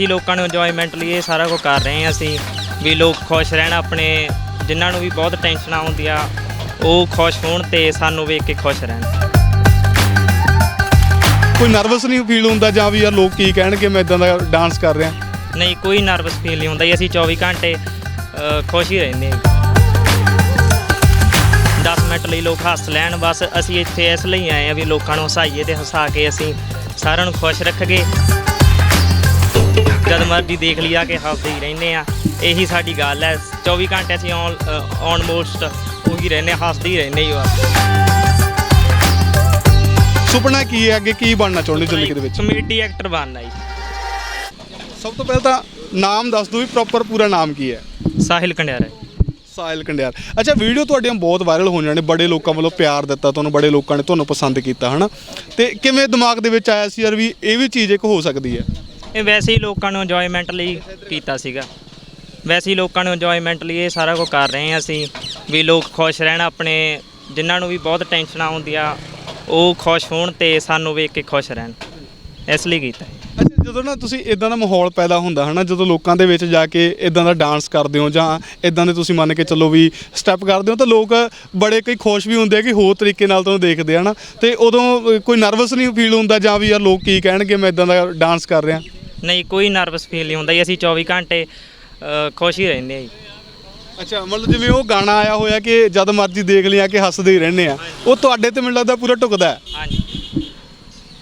ਹੀ ਲੋਕਾਂ ਨੂੰ ਇੰਜੋਇਮੈਂਟ ਲਈ ਇਹ ਸਾਰਾ ਕੁਝ ਕਰ ਰਹੇ ਹਾਂ ਅਸੀਂ। ਵੀ ਲੋਕ ਖੁਸ਼ ਰਹਿਣ ਆਪਣੇ ਜਿਨ੍ਹਾਂ ਨੂੰ ਵੀ ਬਹੁਤ ਟੈਨਸ਼ਨਾਂ ਹੁੰਦੀਆਂ ਉਹ ਖੁਸ਼ ਹੋਣ ਤੇ ਸਾਨੂੰ ਵੇਖ ਕੇ ਖੁਸ਼ ਰਹਿਣ। ਕੋਈ ਨਰਵਸ ਨਹੀਂ ਫੀਲ ਹੁੰਦਾ ਜਾਂ ਵੀ ਯਾਰ ਲੋਕ ਕੀ ਕਹਿਣਗੇ ਮੈਂ ਇਦਾਂ ਦਾ ਡਾਂਸ ਕਰ ਰਿਹਾ। ਨਹੀਂ ਕੋਈ ਨਰਵਸ ਫੀਲ ਨਹੀਂ ਹੁੰਦਾ ਜੀ ਅਸੀਂ 24 ਘੰਟੇ ਅ, ਖੁਸ਼ ਹੀ ਰਹਿੰਦੇ ਹਾਂ। 10 ਮਿੰਟ ਲਈ ਲੋਕ ਹੱਸ ਲੈਣ ਬਸ ਅਸੀਂ ਇੱਥੇ ਇਸ ਲਈ ਆਏ ਆ ਵੀ ਲੋਕਾਂ ਨੂੰ ਹਸਾਈਏ ਤੇ ਹਸਾ ਕੇ ਅਸੀਂ ਸਾਰਿਆਂ ਨੂੰ ਖੁਸ਼ ਰੱਖਗੇ ਜਦ ਮਰਜ਼ੀ ਦੇਖ ਲਿਆ ਕਿ ਹੱਸਦੇ ਹੀ ਰਹਿੰਦੇ ਆ। ਇਹੀ ਸਾਡੀ ਗੱਲ ਹੈ। 24 ਘੰਟੇ ਅਸੀਂ ਔਨ ਆਲਮੋਸਟ ਉਹੀ ਰਹਿੰਦੇ ਹੱਸਦੇ ਹੀ ਰਹਿੰਦੇ ਹੀ। ਬਸ ਸੁਪਨਾ ਕੀ ਹੈ? ਅੱਗੇ ਕੀ ਬਣਨਾ ਚਾਹੁੰਦੇ ਜ਼ਿੰਦਗੀ ਦੇ ਵਿੱਚ? ਕਮੇਡੀ ਐਕਟਰ ਬਣਨਾ ਜੀ। ਸਭ ਤੋਂ ਪਹਿਲਾਂ ਤਾਂ ਨਾਮ ਦੱਸ ਦਿਓ ਵੀ ਪ੍ਰੋਪਰ ਪੂਰਾ ਨਾਮ ਕੀ ਹੈ? ਸਾਹਿਲ ਕੰਡਿਆਰਾ ਸਾਹਿਲ ਕੰਡਿਆਰ। ਅੱਛਾ ਵੀਡੀਓ ਤੁਹਾਡੀਆਂ ਬਹੁਤ ਵਾਇਰਲ ਹੋਈਆਂ ਨੇ। ਬੜੇ ਲੋਕਾਂ ਵੱਲੋਂ ਪਿਆਰ ਦਿੱਤਾ ਤੁਹਾਨੂੰ ਬੜੇ ਲੋਕਾਂ ਨੇ ਤੁਹਾਨੂੰ ਪਸੰਦ ਕੀਤਾ ਹਨਾ? ਤੇ ਕਿਵੇਂ ਦਿਮਾਗ ਦੇ ਵਿੱਚ ਆਇਆ ਸੀ ਯਾਰ ਵੀ ਇਹ ਵੀ ਚੀਜ਼ ਇੱਕ ਹੋ ਸਕਦੀ ਹੈ? ਇਹ ਵੈਸੇ ਹੀ ਲੋਕਾਂ ਨੂੰ ਇੰਜੋਇਮੈਂਟ ਲਈ ਕੀਤਾ ਸੀਗਾ। ਵੈਸੇ ਹੀ ਲੋਕਾਂ ਨੂੰ ਇੰਜੋਇਮੈਂਟ ਲਈ ਇਹ ਸਾਰਾ ਕੁਝ ਕਰ ਰਹੇ ਹਾਂ ਅਸੀਂ। ਵੀ ਲੋਕ ਖੁਸ਼ ਰਹਿਣ ਆਪਣੇ ਜਿਨ੍ਹਾਂ ਨੂੰ ਵੀ ਬਹੁਤ ਟੈਨਸ਼ਨਾਂ ਹੁੰਦੀਆਂ ਉਹ ਖੁਸ਼ ਹੋਣ ਤੇ ਸਾਨੂੰ ਵੇਖ ਕੇ ਖੁਸ਼ ਰਹਿਣ। ਇਸ ਲਈ ਕੀਤਾ ਅੱਛਾ ਜਦੋਂ ਨਾ ਤੁਸੀਂ ਇਦਾਂ ਦਾ ਮਾਹੌਲ ਪੈਦਾ ਹੁੰਦਾ ਹਨਾ ਜਦੋਂ ਲੋਕਾਂ ਦੇ ਵਿੱਚ ਜਾ ਕੇ ਇਦਾਂ ਦਾ ਡਾਂਸ ਕਰਦੇ ਹੋ ਜਾਂ ਇਦਾਂ ਦੇ ਤੁਸੀਂ ਮੰਨ ਕੇ ਚੱਲੋ ਵੀ ਸਟੈਪ ਕਰਦੇ ਹੋ ਤਾਂ ਲੋਕ ਬੜੇ ਕਈ ਖੁਸ਼ ਵੀ ਹੁੰਦੇ ਆ ਕਿ ਹੋਰ ਤਰੀਕੇ ਨਾਲ ਤੁਹਾਨੂੰ ਦੇਖਦੇ ਆ ਨਾ ਤੇ ਉਦੋਂ ਅ, ਕੋਈ ਨਰਵਸ ਨਹੀਂ ਫੀਲ ਹੁੰਦਾ ਜਾਂ ਵੀ ਯਾਰ ਲੋਕ ਕੀ ਕਹਿਣਗੇ ਮੈਂ ਇਦਾਂ ਦਾ ਡਾਂਸ ਕਰ ਰਿਹਾ। ਨਹੀਂ ਕੋਈ ਨਰਵਸ ਫੀਲ ਨਹੀਂ ਹੁੰਦਾ ਜੀ ਅਸੀਂ 24 ਘੰਟੇ ਅ, ਖੁਸ਼ ਹੀ ਰਹਿੰਦੇ ਹਾਂ ਜੀ। ਅੱਛਾ ਮਤਲਬ ਜਿਵੇਂ ਉਹ ਗਾਣਾ ਆਇਆ ਹੋਇਆ ਕਿ ਜਦ ਮਰਜ਼ੀ ਦੇਖ ਲਿਆ ਕਿ ਹੱਸਦੇ ਹੀ ਰਹਿੰਦੇ ਆ ਉਹ ਤੁਹਾਡੇ ਤੇ ਮੈਨੂੰ ਲੱਗਦਾ ਪੂਰਾ ਢੁਕਦਾ ਹੈ? ਹਾਂਜੀ।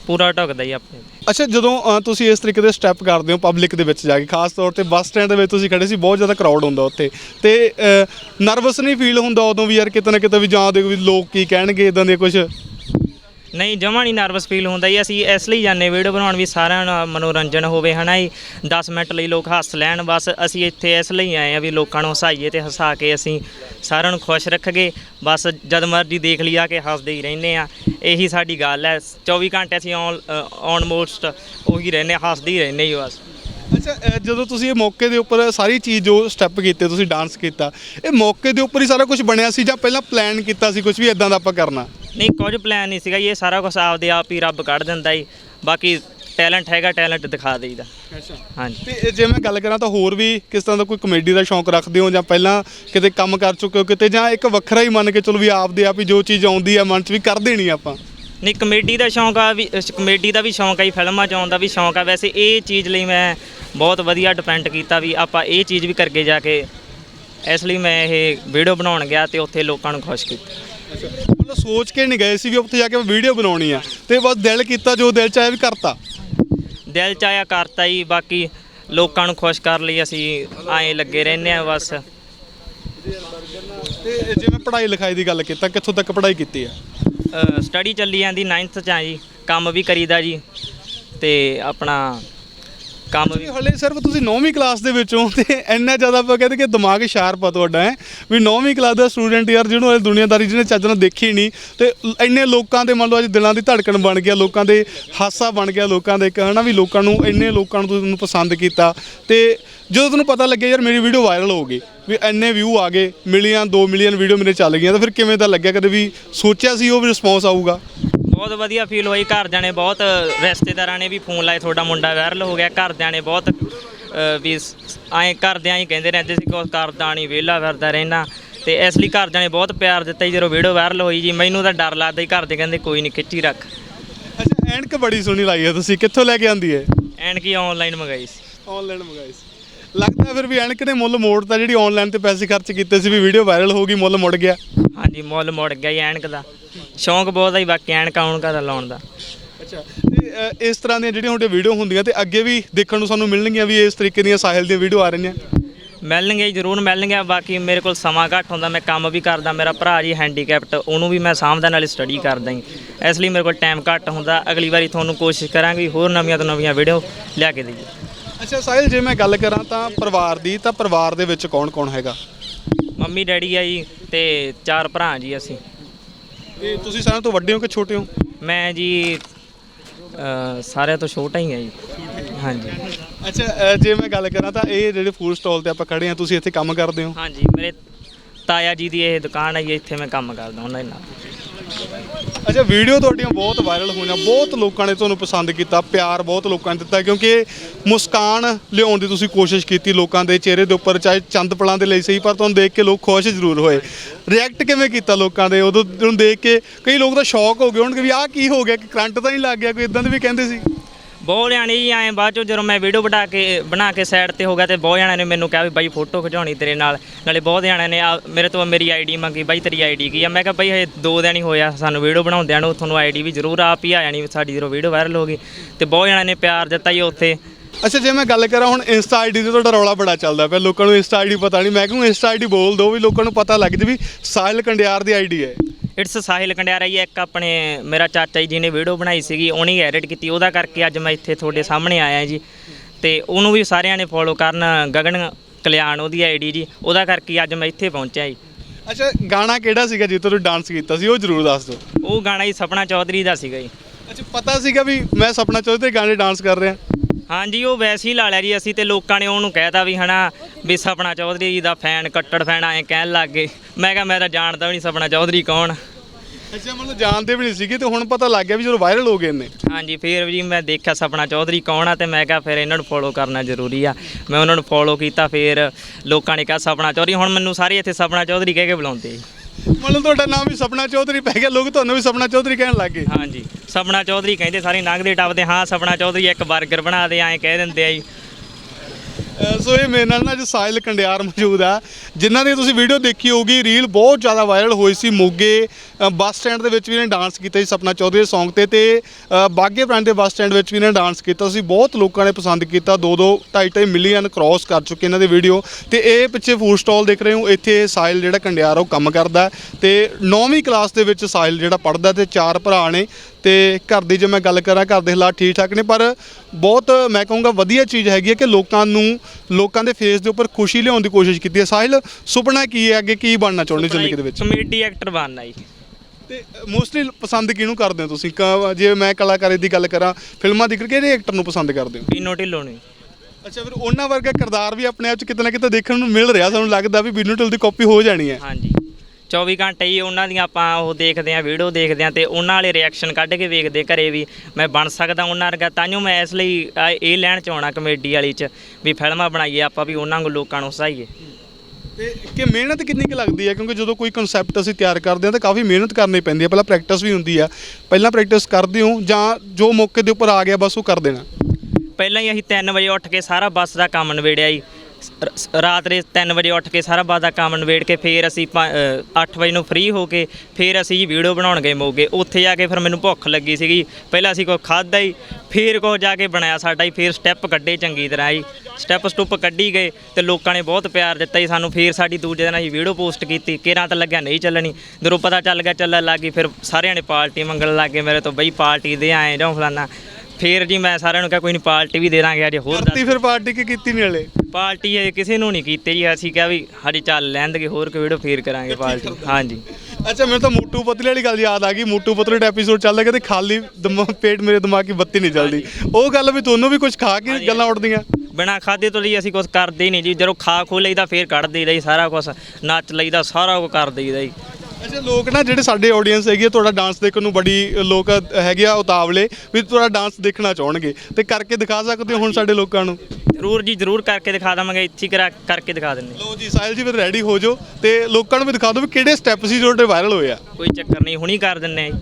ਪੂਰਾ ਢੁਕਦਾ ਜੀ ਆਪਣੇ ਤੇ। ਅੱਛਾ ਜਦੋਂ ਅ, ਤੁਸੀਂ ਇਸ ਤਰੀਕੇ ਦੇ ਸਟੈਪ ਕਰਦੇ ਹੋ ਪਬਲਿਕ ਦੇ ਵਿੱਚ ਜਾ ਕੇ ਖਾਸ ਤੌਰ ਤੇ ਬੱਸ ਸਟੈਂਡ ਦੇ ਵਿੱਚ ਤੁਸੀਂ ਖੜੇ ਸੀ ਬਹੁਤ ਜ਼ਿਆਦਾ ਕਰਾਊਡ ਹੁੰਦਾ ਉੱਥੇ। ਤੇ ਨਰਵਸ ਨਹੀਂ ਫੀਲ ਹੁੰਦਾ ਉਦੋਂ ਵੀ ਯਾਰ ਕਿਤੇ ਨਾ ਕਿਤੇ ਵੀ ਜਾਂ ਦੇ ਵੀ ਲੋਕ ਕੀ ਕਹਿਣਗੇ ਇਦਾਂ ਦੇ ਕੁਝ ਨਹੀਂ ਜਮਾਂ ਨਹੀਂ ਨਰਵਸ ਫੀਲ ਹੁੰਦਾ ਜੀ। ਅਸੀਂ ਇਸ ਲਈ ਜਾਂਦੇ ਵੀਡੀਓ ਬਣਾਉਣ ਵੀ ਸਾਰਿਆਂ ਨੂੰ ਮਨੋਰੰਜਨ ਹੋਵੇ ਹਨਾ ਜੀ। 10 ਮਿੰਟ ਲਈ ਲੋਕ ਹੱਸ ਲੈਣ ਬਸ ਅਸੀਂ ਇੱਥੇ ਇਸ ਲਈ ਆਏ ਆ ਵੀ ਲੋਕਾਂ ਨੂੰ ਹਸਾਈਏ ਤੇ ਹਸਾ ਕੇ ਅਸੀਂ ਸਾਰਿਆਂ ਨੂੰ ਖੁਸ਼ ਰੱਖਗੇ ਬਸ ਜਦ ਮਰਜ਼ੀ ਦੇਖ ਲਿਆ ਕਿ ਹੱਸਦੇ ਹੀ ਰਹਿੰਦੇ ਆ ਇਹੀ ਸਾਡੀ ਗੱਲ ਹੈ। 24 ਘੰਟੇ ਅਸੀਂ ਆਲਮੋਸਟ ਉਹੀ ਰਹਿੰਦੇ ਹਾਂ, ਹੱਸਦੇ ਹੀ ਰਹਿੰਦੇ ਜੀ ਬਸ। ਅੱਛਾ ਅ, ਜਦੋਂ ਤੁਸੀਂ ਇਹ ਮੌਕੇ ਦੇ ਉੱਪਰ ਸਾਰੀ ਚੀਜ਼ ਜੋ ਸਟੈਪ ਕੀਤੇ ਤੁਸੀਂ ਡਾਂਸ ਕੀਤਾ ਇਹ ਮੌਕੇ ਦੇ ਉੱਪਰ ਹੀ ਸਾਰਾ ਕੁਝ ਬਣਿਆ ਸੀ ਜਾਂ ਪਹਿਲਾਂ ਪਲਾਨ ਕੀਤਾ ਸੀ ਕੁਝ ਵੀ ਇਦਾਂ ਦਾ ਆਪਾਂ ਕਰਨਾ? ਨਹੀਂ ਕੁਝ ਪਲਾਨ ਨਹੀਂ ਸੀਗਾ ਜੀ, ਇਹ ਸਾਰਾ ਕੁਝ ਆਪਦੇ ਆਪ ਹੀ ਰੱਬ ਕੱਢ ਦਿੰਦਾ ਜੀ। ਬਾਕੀ ਟੈਲੈਂਟ ਹੈਗਾ ਟੈਲੈਂਟ ਦਿਖਾ ਦੇਈਦਾ। ਅੱਛਾ। ਹਾਂਜੀ। ਤੇ ਜੇ ਮੈਂ ਗੱਲ ਕਰਾਂ ਤਾਂ ਹੋਰ ਵੀ ਕਿਸ ਤਰ੍ਹਾਂ ਦਾ ਕੋਈ ਕਮੇਡੀ ਦਾ ਸ਼ੌਂਕ ਰੱਖਦੇ ਹੋ ਜਾਂ ਪਹਿਲਾਂ ਕਿਤੇ ਕੰਮ ਕਰ ਚੁੱਕੇ ਹੋ ਕਿਤੇ ਜਾਂ ਇੱਕ ਵੱਖਰਾ ਹੀ ਮੰਨ ਕੇ ਚਲੋ ਵੀ ਆਪਦੇ ਆਪ ਹੀ ਜੋ ਚੀਜ਼ ਆਉਂਦੀ ਹੈ ਮਨ 'ਚ ਵੀ ਕਰ ਦੇਣੀ ਆਪਾਂ? ਨਹੀਂ ਕਮੇਡੀ ਦਾ ਸ਼ੌਂਕ ਆ ਵੀ ਕਮੇਡੀ ਦਾ ਵੀ ਸ਼ੌਂਕ ਆ ਜੀ ਫਿਲਮਾਂ 'ਚ ਆਉਣ ਦਾ ਵੀ ਸ਼ੌਂਕ ਆ। ਵੈਸੇ ਇਹ ਚੀਜ਼ ਲਈ ਮੈਂ ਬਹੁਤ ਵਧੀਆ ਡਿਪੈਂਡ ਕੀਤਾ ਵੀ ਆਪਾਂ ਇਹ ਚੀਜ਼ ਵੀ ਕਰਕੇ ਜਾ ਕੇ ਇਸ ਲਈ ਮੈਂ ਇਹ ਵੀਡੀਓ ਬਣਾਉਣ ਗਿਆ ਤੇ ਉੱਥੇ ਲੋਕਾਂ ਨੂੰ ਖੁਸ਼ ਕੀਤਾ। ਮਤਲਬ ਸੋਚ ਕੇ ਨਹੀਂ ਗਏ ਸੀ ਵੀ ਉੱਥੇ ਜਾ ਕੇ ਵੀਡੀਓ ਬਣਾਉਣੀ ਆ। ਤੇ ਬਸ ਦਿਲ ਕੀਤਾ ਜੋ ਦਿਲ ਚ ਆਇਆ ਵੀ ਕਰਤਾ। ਦਿਲ ਚ ਆਇਆ ਕਰਤਾ ਜੀ ਬਾਕੀ ਲੋਕਾਂ ਨੂੰ ਖੁਸ਼ ਕਰ ਲਈ ਅਸੀਂ ਐਂ ਲੱਗੇ ਰਹਿੰਦੇ ਆ ਬਸ। ਤੇ ਜਿਵੇਂ ਪੜ੍ਹਾਈ ਲਿਖਾਈ ਦੀ ਗੱਲ ਕੀਤਾ ਕਿੱਥੋਂ ਤੱਕ ਪੜ੍ਹਾਈ ਕੀਤੀ ਆ? ਸਟੱਡੀ ਚੱਲੀ ਜਾਂਦੀ 9th ਚ ਆ ਜੀ ਕੰਮ ਵੀ ਕਰੀਦਾ ਜੀ ਤੇ ਆਪਣਾ ਕੰਮ ਵੀ ਹਲੇ ਸਿਰਫ ਤੁਸੀਂ 9ਵੀਂ ਕਲਾਸ ਦੇ ਵਿੱਚ ਹੋ ਤੇ ਇੰਨਾ ਜ਼ਿਆਦਾ ਆਪਾਂ ਕਹਿੰਦੇ ਕਿ ਦਿਮਾਗ ਸ਼ਾਰਪ ਆ ਤੁਹਾਡਾ ਹੈ। ਵੀ 9ਵੀਂ ਕਲਾਸ ਦਾ ਸਟੂਡੈਂਟ ਯਾਰ ਜਿਹਨੂੰ ਹਲੇ ਦੁਨੀਆਦਾਰੀ ਜਿਹਨੇ ਚੱਜ ਨਾਲ ਦੇਖੀ ਨਹੀਂ ਤੇ ਇੰਨੇ ਲੋਕਾਂ ਦੇ ਮੰਨ ਲਓ ਅੱਜ ਦਿਲਾਂ ਦੀ ਧੜਕਣ ਬਣ ਗਿਆ ਲੋਕਾਂ ਦੇ ਹਾਸਾ ਬਣ ਗਿਆ ਲੋਕਾਂ ਦੇ ਇੱਕ ਹਨਾ ਵੀ ਲੋਕਾਂ ਨੂੰ ਇੰਨੇ ਲੋਕਾਂ ਨੂੰ ਤੁਹਾਨੂੰ ਪਸੰਦ ਕੀਤਾ। ਤੇ ਜਦੋਂ ਤੁਹਾਨੂੰ ਪਤਾ ਲੱਗਿਆ ਯਾਰ ਮੇਰੀ ਵੀਡੀਓ ਵਾਇਰਲ ਹੋ ਗਈ ਵੀ ਇੰਨੇ ਵਿਊ ਆ ਗਏ ਮਿਲੀਅਨ 2 ਮਿਲੀਅਨ ਵੀਡੀਓ ਮੇਰੇ ਚੱਲ ਗਈਆਂ ਤਾਂ ਫਿਰ ਕਿਵੇਂ ਦਾ ਲੱਗਿਆ ਕਦੇ ਵੀ ਸੋਚਿਆ ਸੀ ਉਹ ਵੀ ਰਿਸਪੌਂਸ ਆਊਗਾ? ਬਹੁਤ ਵਧੀਆ ਫੀਲ ਹੋਈ। ਘਰਦਿਆਂ ਨੇ ਬਹੁਤ ਰਿਸ਼ਤੇਦਾਰਾਂ ਨੇ ਵੀ ਫੋਨ ਲਾਏ ਤੁਹਾਡਾ ਮੁੰਡਾ ਵਾਇਰਲ ਹੋ ਗਿਆ। ਘਰਦਿਆਂ ਨੇ ਬਹੁਤ ਅ, ਵੀ ਐਂ ਘਰਦਿਆਂ ਹੀ ਕਹਿੰਦੇ ਰਹਿੰਦੇ ਸੀ ਕੁਛ ਕਰਦਾ ਨਹੀਂ ਵਿਹਲਾ ਫਿਰਦਾ ਰਹਿਣਾ ਤੇ ਇਸ ਲਈ ਘਰਦਿਆਂ ਨੇ ਬਹੁਤ ਪਿਆਰ ਦਿੱਤਾ ਜੀ। ਜਦੋਂ ਵੀਡੀਓ ਵਾਇਰਲ ਹੋਈ ਜੀ ਮੈਨੂੰ ਤਾਂ ਡਰ ਲੱਗਦਾ ਸੀ ਘਰਦੇ ਕਹਿੰਦੇ ਕੋਈ ਨਹੀਂ ਖਿੱਚੀ ਰੱਖ। ਅੱਛਾ ਐਨਕ ਬੜੀ ਸੋਹਣੀ ਲਾਈ ਹੈ ਤੁਸੀਂ। ਕਿੱਥੋਂ ਲੈ ਕੇ ਆਂਦੀ ਹੈ ਐਨ ਕੀ ਆਨਲਾਈਨ ਮੰਗਾਈ ਸੀ। ਆਨਲਾਈਨ ਮੰਗਾਈ ਸੀ। ਲੱਗਦਾ ਫਿਰ ਵੀ ਐਨਕ ਨੇ ਮੁੱਲ ਮੋੜਤਾ ਜਿਹੜੀ ਆਨਲਾਈਨ ਤੇ ਪੈਸੇ ਖਰਚ ਕੀਤੇ ਸੀ ਵੀ ਵੀਡੀਓ ਵਾਇਰਲ ਹੋ ਗਈ ਮੁੱਲ ਮੁੜ ਗਿਆ। ਹਾਂਜੀ ਮੁੱਲ ਮੁੜ ਗਿਆ ਜੀ ਐਨਕ ਦਾ। ਸ਼ੌਂਕ ਬਹੁਤ ਆ ਜੀ ਬਾਕੀ ਐਨਕ ਆਉਣਕਾ ਦਾ ਲਾਉਣ ਦਾ। ਅੱਛਾ ਤੇ ਅ, ਇਸ ਤਰ੍ਹਾਂ ਦੀਆਂ ਜਿਹੜੀਆਂ ਤੁਹਾਡੇ ਵੀਡੀਓ ਹੁੰਦੀਆਂ ਤੇ ਅੱਗੇ ਵੀ ਦੇਖਣ ਨੂੰ ਸਾਨੂੰ ਮਿਲਣਗੀਆਂ ਵੀ ਇਸ ਤਰੀਕੇ ਦੀਆਂ ਸਾਹਿਲ ਦੀਆਂ ਵੀਡੀਓ ਆ ਰਹੀਆਂ? ਮਿਲਣਗੇ ਜ਼ਰੂਰ ਮਿਲਣਗੇ ਬਾਕੀ ਮੇਰੇ ਕੋਲ ਸਮਾਂ ਘੱਟ ਹੁੰਦਾ ਮੈਂ ਕੰਮ ਵੀ ਕਰਦਾ ਮੇਰਾ ਭਰਾ ਜੀ ਹੈਂਡੀਕੈਪਟ ਉਹਨੂੰ ਵੀ ਮੈਂ ਸਾਂਭਦਾ ਨਾਲੇ ਸਟੱਡੀ ਕਰਦਾ ਜੀ। ਇਸ ਲਈ ਮੇਰੇ ਕੋਲ ਟਾਈਮ ਘੱਟ ਹੁੰਦਾ ਅਗਲੀ ਵਾਰੀ ਤੁਹਾਨੂੰ ਕੋਸ਼ਿਸ਼ ਕਰਾਂਗੇ ਵੀ ਹੋਰ ਨਵੀਆਂ ਤੋਂ ਨਵੀਆਂ ਵੀਡੀਓ ਲਿਆ ਕੇ ਦੇਈਏ। ਅੱਛਾ ਸਾਹਿਲ ਜੇ ਮੈਂ ਗੱਲ ਕਰਾਂ ਤਾਂ ਪਰਿਵਾਰ ਦੀ ਤਾਂ ਪਰਿਵਾਰ ਦੇ ਵਿੱਚ ਕੌਣ ਕੌਣ ਹੈਗਾ? ਮੰਮੀ ਡੈਡੀ ਆ ਜੀ ਤੇ ਚਾਰ ਭਰਾ ਜੀ ਅਸੀਂ। ਤੇ ਤੁਸੀਂ ਸਾਰਿਆਂ ਤੋਂ ਵੱਡੇ ਹੋ ਕਿ ਛੋਟੇ ਹੋ? ਮੈਂ ਜੀ ਅ, ਸਾਰਿਆਂ ਤੋਂ ਛੋਟਾ ਹੀ ਆ ਜੀ। ਹਾਂਜੀ। ਅੱਛਾ ਅ, ਜੇ ਮੈਂ ਗੱਲ ਕਰਾਂ ਤਾਂ ਇਹ ਜਿਹੜੇ ਫੂਡ ਸਟਾਲ ਤੇ ਆਪਾਂ ਖੜੇ ਆ ਤੁਸੀਂ ਇੱਥੇ ਕੰਮ ਕਰਦੇ ਹੋ? ਹਾਂਜੀ ਮੇਰੇ ਤਾਇਆ ਜੀ ਦੀ ਇਹ ਦੁਕਾਨ ਹੈ ਜੀ ਇੱਥੇ ਮੈਂ ਕੰਮ ਕਰਦਾ ਉਹਨਾਂ ਦੇ ਨਾਲ। ਅੱਛਾ ਵੀਡੀਓ ਤੁਹਾਡੀਆਂ ਬਹੁਤ ਵਾਇਰਲ ਹੋਈਆਂ, ਬਹੁਤ ਲੋਕਾਂ ਨੇ ਤੁਹਾਨੂੰ ਪਸੰਦ ਕੀਤਾ, ਪਿਆਰ ਬਹੁਤ ਲੋਕਾਂ ਨੇ ਦਿੱਤਾ, ਕਿਉਂਕਿ ਮੁਸਕਾਨ ਲਿਆਉਣ ਦੀ ਤੁਸੀਂ ਕੋਸ਼ਿਸ਼ ਕੀਤੀ ਲੋਕਾਂ ਦੇ ਚਿਹਰੇ ਦੇ ਉੱਪਰ, ਚਾਹੇ ਚੰਦ ਪਲਾਂ ਦੇ ਲਈ ਸਹੀ, ਪਰ ਤੁਹਾਨੂੰ ਦੇਖ ਕੇ ਲੋਕ ਖੁਸ਼ ਜ਼ਰੂਰ ਹੋਏ। ਰਿਐਕਟ ਕਿਵੇਂ ਕੀਤਾ ਲੋਕਾਂ ਦੇ? ਉਦੋਂ ਨੂੰ ਦੇਖ ਕੇ ਕਈ ਲੋਕ ਤਾਂ ਸ਼ੌਕ ਹੋ ਗਏ ਹੋਣਗੇ ਵੀ ਆਹ ਕੀ ਹੋ ਗਿਆ, ਕਿ ਕਰੰਟ ਤਾਂ ਨਹੀਂ ਲੱਗ ਗਿਆ, ਕੋਈ ਇਦਾਂ ਦੇ ਵੀ ਕਹਿੰਦੇ ਸੀ? ਬਹੁਤ ਜਾਣੇ ਜੀ ਆਏ ਬਾਅਦ ਚੋਂ ਜਦੋਂ ਮੈਂ ਵੀਡੀਓ ਬਣਾ ਕੇ ਬਣਾ ਕੇ ਸਾਈਡ ਤੇ ਹੋ ਗਿਆ ਤੇ ਬਹੁਤ ਜਣਿਆਂ ਨੇ ਮੈਨੂੰ ਕਿਹਾ ਵੀ ਬਾਈ ਫੋਟੋ ਖਿਚਾਉਣੀ ਤੇਰੇ ਨਾਲ। ਨਾਲੇ ਬਹੁਤ ਜਣਿਆਂ ਨੇ ਆ- ਮੇਰੇ ਤੋਂ ਮੇਰੀ ਆਈਡੀ ਮੰਗੀ, ਬਾਈ ਤੇਰੀ ਆਈਡੀ ਕੀ ਆ? ਮੈਂ ਕਿਹਾ ਬਾਈ ਹਜੇ ਦੋ ਦਿਨ ਹੀ ਹੋਇਆ ਸਾਨੂੰ ਵੀਡੀਓ ਬਣਾਉਂਦਿਆਂ ਨੂੰ, ਤੁਹਾਨੂੰ ਆਈਡੀ ਵੀ ਜ਼ਰੂਰ ਆਪ ਹੀ ਆ ਜਾਣੀ ਸਾਡੀ ਜਦੋਂ ਵੀਡੀਓ ਵਾਇਰਲ ਹੋ ਗਈ। ਤੇ ਬਹੁਤ ਜਣਿਆਂ ਨੇ ਪਿਆਰ ਦਿੱਤਾ ਜੀ ਉੱਥੇ। ਅੱਛਾ, ਜੇ ਮੈਂ ਗੱਲ ਕਰਾਂ ਹੁਣ ਇੰਸਟਾ ਆਈਡੀ ਤੇ ਤੁਹਾਡਾ ਰੌਲਾ ਬੜਾ ਚੱਲਦਾ ਪਿਆ। ਲੋਕਾਂ ਨੂੰ ਇੰਸਟਾ ਆਈਡੀ ਪਤਾ ਨਹੀਂ, ਮੈਂ ਕਿਹਾ ਇੰਸਟਾ ਆਈਡੀ ਬੋਲ ਦਿਓ ਵੀ ਲੋਕਾਂ ਨੂੰ ਪਤਾ ਲੱਗ ਜੇ ਵੀ ਸਾਹਿਲ ਕੰਡਿਆਰ ਦੀ ਆਈਡੀ ਹੈ। ਇਟਸ ਸਾਹਿਲ ਕੰਡਿਆਰਾ ਜੀ ਇੱਕ ਆਪਣੇ ਮੇਰਾ ਚਾਚਾ ਜੀ ਜਿਹਨੇ ਵੀਡੀਓ ਬਣਾਈ ਸੀਗੀ ਉਹਨੇ ਐਡਿਟ ਕੀਤੀ। ਉਹਦਾ ਕਰਕੇ ਅੱਜ ਮੈਂ ਇੱਥੇ ਤੁਹਾਡੇ ਸਾਹਮਣੇ ਆਇਆ ਜੀ। ਤੇ ਉਹਨੂੰ ਵੀ ਸਾਰਿਆਂ ਨੇ ਫੋਲੋ ਕਰਨ ਗਗਨ ਕਲਿਆਣ ਉਹਦੀ ਆਈਡੀ ਜੀ। ਉਹਦਾ ਕਰਕੇ ਅੱਜ ਮੈਂ ਇੱਥੇ ਪਹੁੰਚਿਆ ਜੀ। ਅੱਛਾ ਗਾਣਾ ਕਿਹੜਾ ਸੀਗਾ ਜਿੱਥੇ ਤੁਸੀਂ ਡਾਂਸ ਕੀਤਾ ਸੀ ਉਹ ਜ਼ਰੂਰ ਦੱਸ ਦਿਓ। ਉਹ ਗਾਣਾ ਜੀ ਸਪਨਾ ਚੌਧਰੀ ਦਾ ਸੀਗਾ ਜੀ। ਅੱਛਾ ਪਤਾ ਸੀਗਾ ਵੀ ਮੈਂ ਸਪਨਾ ਚੌਧਰੀ ਦੇ ਗਾਣੇ ਡਾਂਸ ਕਰ ਰਿਹਾ। ਹਾਂਜੀ ਉਹ ਵੈਸੇ ਹੀ ਲਾ ਲਿਆ ਜੀ ਅਸੀਂ ਤੇ ਲੋਕਾਂ ਨੇ ਉਹਨੂੰ ਕਹਿਤਾ ਵੀ ਹਨਾ ਵੀ ਸਪਨਾ ਚੌਧਰੀ ਜੀ ਦਾ ਫੈਨ ਕੱਟੜ ਫੈਨ ਐਂ ਕਹਿਣ ਲੱਗ ਗਏ। ਮੈਂ ਕਿਹਾ ਮੈਂ ਤਾਂ ਜਾਣਦਾ ਵੀ ਨਹੀਂ ਸਪਨਾ ਚੌਧਰੀ ਕੌਣ। ਅੱਛਾ ਮਤਲਬ ਜਾਣਦੇ ਵੀ ਨਹੀਂ ਸੀਗੇ ਤੇ ਹੁਣ ਪਤਾ ਲੱਗ ਗਿਆ ਵੀ ਜਦੋਂ ਵਾਇਰਲ ਹੋ ਗਏ ਨੇ ਹਾਂਜੀ ਫਿਰ ਜੀ ਮੈਂ ਦੇਖਿਆ ਸਪਨਾ ਚੌਧਰੀ ਕੌਣ ਆ ਤੇ ਮੈਂ ਕਿਹਾ ਫਿਰ ਇਹਨਾਂ ਨੂੰ ਫੋਲੋ ਕਰਨਾ ਜ਼ਰੂਰੀ ਆ। ਮੈਂ ਉਹਨਾਂ ਨੂੰ ਫੋਲੋ ਕੀਤਾ ਫਿਰ ਲੋਕਾਂ ਨੇ ਕਿਹਾ ਸਪਨਾ ਚੌਧਰੀ ਹੁਣ ਮੈਨੂੰ ਸਾਰੇ ਇੱਥੇ ਸਪਨਾ ਚੌਧਰੀ ਕਹਿ ਕੇ ਬੁਲਾਉਂਦੇ ਜੀ। ਮਤਲਬ ਤੁਹਾਡਾ ਨਾਮ ਵੀ ਸਪਨਾ ਚੌਧਰੀ ਪੈ ਗਿਆ, ਲੋਕ ਤੁਹਾਨੂੰ ਵੀ ਸਪਨਾ ਚੌਧਰੀ ਕਹਿਣ ਲੱਗ ਗਏ। ਹਾਂਜੀ, ਸਪਨਾ ਚੌਧਰੀ ਕਹਿੰਦੇ ਸਾਰੇ ਲੰਘਦੇ ਟੱਪਦੇ, ਹਾਂ ਸਪਨਾ ਚੌਧਰੀ ਇੱਕ 버ਗਰ ਬਣਾ ਦੇ, ਐਂ ਕਹਿ ਦਿੰਦੇ ਆ ਜੀ। ਸੋ ਇਹ ਮੇਰੇ ਨਾਲ ਨਾ ਅੱਜ ਸਾਹਿਲ ਕੰਡਿਆਰ ਮੌਜੂਦ ਆ ਜਿਨ੍ਹਾਂ ਦੀ ਤੁਸੀਂ ਵੀਡੀਓ ਦੇਖੀ ਹੋਊਗੀ ਰੀਲ ਬਹੁਤ ਜ਼ਿਆਦਾ ਵਾਇਰਲ ਹੋਈ ਸੀ ਮੋਗੇ ਬੱਸ ਸਟੈਂਡ ਦੇ ਵਿੱਚ ਵੀ ਇਹਨੇ ਡਾਂਸ ਕੀਤਾ ਸੀ ਸਪਨਾ ਚੌਧਰੀ ਦੇ Song ਤੇ ਤੇ ਅ, ਬਾਗੇ ਪੁਰਾਣੇ ਦੇ ਬੱਸ ਸਟੈਂਡ ਵਿੱਚ ਵੀ ਇਹਨੇ ਡਾਂਸ ਕੀਤਾ ਸੀ ਬਹੁਤ ਲੋਕਾਂ ਨੇ ਪਸੰਦ ਕੀਤਾ 2-2 2.5 ਮਿਲੀਅਨ ਕ੍ਰਾਸ ਕਰ ਚੁੱਕੇ ਇਹਨਾਂ ਦੇ ਵੀਡੀਓ ਤੇ ਇਹ ਪਿੱਛੇ ਫੂਡ ਸਟਾਲ ਦੇਖ ਰਹੇ ਹੋ ਇੱਥੇ ਸਾਹਿਲ ਜਿਹੜਾ ਕੰਡਿਆਰ ਉਹ ਕੰਮ ਕਰਦਾ ਹੈ ਤੇ 9ਵੀਂ ਕਲਾਸ ਦੇ ਵਿੱਚ ਸਾਹਿਲ ਜਿਹੜਾ ਪੜਦਾ ਤੇ ਚਾਰ ਭਰਾ ਨੇ ਤੇ ਘਰ ਦੀ ਜੇ ਮੈਂ ਗੱਲ ਕਰਾਂ ਘਰ ਦੇ ਹਾਲਾਤ ਠੀਕ ਠਾਕ ਨੇ ਪਰ ਬਹੁਤ ਮੈਂ ਕਹੂੰਗਾ ਵਧੀਆ ਚੀਜ਼ ਹੈਗੀ ਹੈ ਕਿ ਲੋਕਾਂ ਨੂੰ ਲੋਕਾਂ ਦੇ ਫੇਸ ਦੇ ਉੱਪਰ ਖੁਸ਼ੀ ਲਿਆਉਣ ਦੀ ਕੋਸ਼ਿਸ਼ ਕੀਤੀ ਹੈ। ਸਾਹਿਲ ਸੁਪਨਾ ਕੀ ਹੈ ਅੱਗੇ? ਕੀ ਬਣਨਾ ਚਾਹੁੰਦੇ ਜ਼ਿੰਦਗੀ ਦੇ ਵਿੱਚ? ਕਮੇਡੀ ਐਕਟਰ ਬਣਨਾ ਜੀ। ਤੇ ਮੋਸਟਲੀ ਪਸੰਦ ਕਿਹਨੂੰ ਕਰਦੇ ਹੋ ਤੁਸੀਂ? ਕ- ਜੇ ਮੈਂ ਕਲਾਕਾਰੀ ਦੀ ਗੱਲ ਕਰਾਂ ਫਿਲਮਾਂ ਦੀ ਕਿਹੜੇ ਐਕਟਰ ਨੂੰ ਪਸੰਦ ਕਰਦੇ ਹੋ? ਬੀਨੋ ਢਿੱਲੋਂ ਨੂੰ ਜੀ। ਅੱਛਾ ਫਿਰ ਉਹਨਾਂ ਵਰਗਾ ਕਿਰਦਾਰ ਵੀ ਆਪਣੇ ਆਪ ਚ ਕਿਤੇ ਨਾ ਕਿਤੇ ਦੇਖਣ ਨੂੰ ਮਿਲ ਰਿਹਾ। ਸਾਨੂੰ ਲੱਗਦਾ ਵੀ ਬਿਨੂ ਟਿਲ ਦੀ ਕਾਪੀ ਹੋ ਜਾਣੀ ਹੈ। ਹਾਂਜੀ। 24 ਘੰਟੇ ਹੀ ਉਹਨਾਂ ਦੀਆਂ ਆਪਾਂ ਉਹ ਦੇਖਦੇ ਆਂ ਵੀਡੀਓ ਦੇਖਦੇ ਆਂ ਤੇ ਉਹਨਾਂ ਵਾਲੇ ਰਿਐਕਸ਼ਨ ਕੱਢ ਕੇ ਵੇਖਦੇ ਘਰੇ ਵੀ ਮੈਂ ਬਣ ਸਕਦਾ ਉਹਨਾਂ ਵਰਗਾ। ਤਾਂਯੋ ਮੈਂ ਇਸ ਲਈ ਆ ਇਹ ਲੈਣ ਚ ਆਉਣਾ ਕਮੇਡੀ ਵਾਲੀ ਚ ਵੀ ਫਿਲਮਾਂ ਬਣਾਈਏ ਆਪਾਂ ਵੀ ਉਹਨਾਂ ਨੂੰ ਲੋਕਾਂ ਨੂੰ ਹਸਾਈਏ। ਤੇ ਕਿ ਮਿਹਨਤ ਕਿੰਨੀ ਕੁ ਲੱਗਦੀ ਹੈ? ਕਿਉਂਕਿ ਜਦੋਂ ਕੋਈ ਕਨਸੈਪਟ ਅਸੀਂ ਤਿਆਰ ਕਰਦੇ ਹਾਂ ਤਾਂ ਕਾਫੀ ਮਿਹਨਤ ਕਰਨੀ ਪੈਂਦੀ ਹੈ। ਪਹਿਲਾਂ ਪ੍ਰੈਕਟਿਸ ਵੀ ਹੁੰਦੀ ਆ ਪਹਿਲਾਂ ਪ੍ਰੈਕਟਿਸ ਕਰਦੇ ਹੋ ਜਾਂ ਜੋ ਮੌਕੇ ਦੇ ਉੱਪਰ ਆ ਗਿਆ ਬਸ ਉਹ ਕਰ ਦੇਣਾ? ਪਹਿਲਾਂ ਹੀ ਅਸੀਂ 3 ਵਜੇ ਉੱਠ ਕੇ ਸਾਰਾ ਬੱਸ ਦਾ ਕੰਮ ਨਵੇੜਿਆ ਜੀ। ਰ- ਰਾਤ ਦੇ 3 ਵਜੇ ਉੱਠ ਕੇ ਸਾਰਾ ਬੱਸ ਦਾ ਕੰਮ ਨਵੇੜ ਕੇ ਫਿਰ ਅਸੀਂ 8 ਵਜੇ ਨੂੰ ਫ੍ਰੀ ਹੋ ਕੇ ਫਿਰ ਅਸੀਂ ਜੀ ਵੀਡੀਓ ਬਣਾਉਣ ਗਏ ਮੋਗੇ। ਉੱਥੇ ਜਾ ਕੇ ਫਿਰ ਮੈਨੂੰ ਭੁੱਖ ਲੱਗੀ ਸੀਗੀ। ਪਹਿਲਾਂ ਅਸੀਂ ਕੋਈ ਖਾਧਾ ਹੀ, ਫਿਰ ਕੁਛ ਜਾ ਕੇ ਬਣਾਇਆ ਸਾਡਾ ਹੀ, ਫਿਰ ਸਟੈਪ ਕੱਢੇ ਚੰਗੀ ਤਰ੍ਹਾਂ ਜੀ ਸਟੈਪ ਸਟੁੱਪ ਕੱਢੀ ਗਏ ਤੇ ਲੋਕਾਂ ਨੇ ਬਹੁਤ ਪਿਆਰ ਦਿੱਤਾ ਜੀ ਸਾਨੂੰ। ਫਿਰ ਸਾਡੀ ਦੂਜੇ ਦਿਨ ਅਸੀਂ ਵੀਡੀਓ ਪੋਸਟ ਕੀਤੀ। ਕਿਰਾਂ ਤਾਂ ਲੱਗਿਆ ਨਹੀਂ ਚੱਲਣੀ। ਜਦੋਂ ਪਤਾ ਚੱਲ ਗਿਆ ਚੱਲਣ ਲੱਗ ਗਈ, ਫਿਰ ਸਾਰਿਆਂ ਨੇ ਪਾਰਟੀ ਮੰਗਣ ਲੱਗ ਗਏ ਮੇਰੇ ਤੋਂ, ਬਈ ਪਾਰਟੀ ਦੇ ਆਏ ਜਾਂ ਫਲਾਨਾ। ਫੇਰ ਜੀ ਮੈਂ ਸਾਰਿਆਂ ਨੂੰ ਕਿਹਾ ਕੋਈ ਨਹੀਂ ਪਾਰਟੀ ਵੀ ਦੇ ਦਾਂਗੇ ਅੱਜ ਹੋਰ ਕਰਤੀ ਫਿਰ ਪਾਰਟੀ ਕਿ ਕੀਤੀ ਨਹੀਂ ਹਲੇ? ਪਾਰਟੀ ਇਹ ਕਿਸੇ ਨੂੰ ਨਹੀਂ ਕੀਤੀ ਜੀ ਅਸੀਂ ਕਿਹਾ ਵੀ ਸਾਡੀ ਚੱਲ ਲੈਂਦਗੇ ਹੋਰ ਕੋਈ ਵੀਡੀਓ ਫੇਰ ਕਰਾਂਗੇ ਪਾਰਟੀ। ਹਾਂਜੀ। ਅੱਛਾ ਮੈਨੂੰ ਤਾਂ ਮੋਟੂ ਪਤਲੇ ਵਾਲੀ ਗੱਲ ਯਾਦ ਆ ਗਈ ਮੋਟੂ ਪਤਲੇ ਦਾ ਐਪੀਸੋਡ ਚੱਲਦਾ ਕਹਿੰਦੇ ਖਾਲੀ ਦਿਮਾ- ਪੇਟ ਮੇਰੇ ਦਿਮਾਗ 'ਚ ਬੱਤੀ ਨਹੀਂ ਚੱਲਦੀ। ਉਹ ਗੱਲ ਵੀ ਤੁਹਾਨੂੰ ਵੀ ਕੁਝ ਖਾ ਕੇ ਗੱਲਾਂ ਉੱਡਦੀਆਂ? ਬਿਨਾ ਖਾਦੇ ਤੋਂ ਲਈ ਅਸੀਂ ਕੁਝ ਕਰਦੇ ਹੀ ਨਹੀਂ ਜੀ ਜਦੋਂ ਖਾ ਖੋ ਲਈਦਾ ਫੇਰ ਕੱਢ ਦੇਈਦਾ ਜੀ ਸਾਰਾ ਕੁਝ ਨੱਚ ਲਈਦਾ ਸਾਰਾ ਕੁਝ ਕਰ ਦੇਈਦਾ ਜੀ। ਅੱਛਾ ਲੋਕ ਨਾ ਜਿਹੜੇ ਸਾਡੇ ਆਡੀਅנס ਹੈਗੀ ਆ, ਤੁਹਾਡਾ ਡਾਂਸ ਦੇਖਣ ਨੂੰ ਬੜੀ ਲੋਕ ਹੈਗੇ ਆ ਉਤਾਵਲੇ ਵੀ ਤੁਹਾਡਾ ਡਾਂਸ ਦੇਖਣਾ ਚਾਹਣਗੇ। ਤੇ ਕਰਕੇ ਦਿਖਾ ਸਕਦੇ ਹੋ ਹੁਣ ਸਾਡੇ ਲੋਕਾਂ ਨੂੰ? ਜ਼ਰੂਰ ਜੀ ਜ਼ਰੂਰ ਕਰਕੇ ਦਿਖਾ ਦਵਾਂਗੇ ਇੱਥੇ ਕਰਾ ਕਰਕੇ ਦਿਖਾ ਦਿੰਦੇ ਲੋ ਜੀ ਸਾਹਿਲ ਜੀ ਫਿਰ ਰੈਡੀ ਹੋ ਜਾਓ ਤੇ ਲੋਕਾਂ ਨੂੰ ਵੀ ਦਿਖਾ ਦਿਓ ਵੀ ਕਿਹੜੇ ਸਟੈਪ ਸੀ ਜੋ ਤੁਹਾਡੇ ਵਾਇਰਲ ਹੋਏ ਆ। ਕੋਈ ਚੱਕਰ ਨਹੀਂ ਹੁਣੀ ਕਰ ਦਿੰਨੇ ਆ ਜੀ।